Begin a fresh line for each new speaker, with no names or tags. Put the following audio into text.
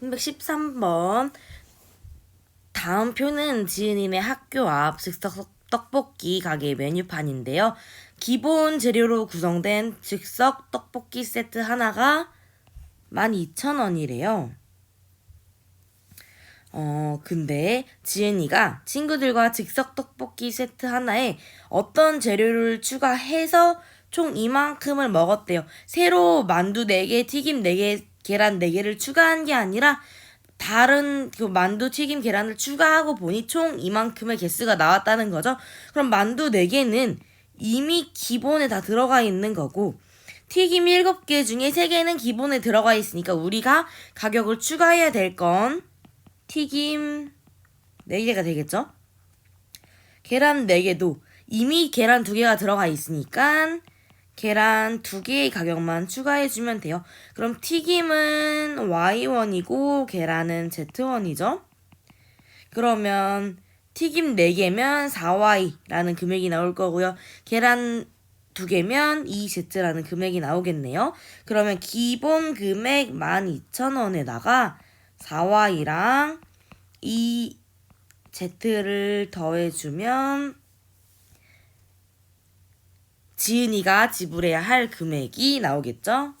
313번 다음 표는 지은이네 학교 앞 즉석 떡볶이 가게 메뉴판인데요. 기본 재료로 구성된 즉석 떡볶이 세트 하나가 12,000원이래요. 어, 근데 지은이가 친구들과 즉석 떡볶이 세트 하나에 어떤 재료를 추가해서 총 이만큼을 먹었대요. 새로 만두 4개, 튀김 4개, 계란 4개를 추가한 게 아니라 다른 그 만두, 튀김, 계란을 추가하고 보니 총 이만큼의 개수가 나왔다는 거죠. 그럼 만두 4개는 이미 기본에 다 들어가 있는 거고 튀김 7개 중에 3개는 기본에 들어가 있으니까 우리가 가격을 추가해야 될 건 튀김 4개가 되겠죠? 계란 4개도 이미 계란 2개가 들어가 있으니까 계란 2개의 가격만 추가해주면 돼요. 그럼 튀김은 Y1이고 계란은 Z1이죠? 그러면 튀김 4개면 4Y라는 금액이 나올 거고요. 계란 2개면 2Z라는 금액이 나오겠네요. 그러면 기본 금액 12,000원에다가 4Y랑 2Z를 더해주면 지은이가 지불해야 할 금액이 나오겠죠?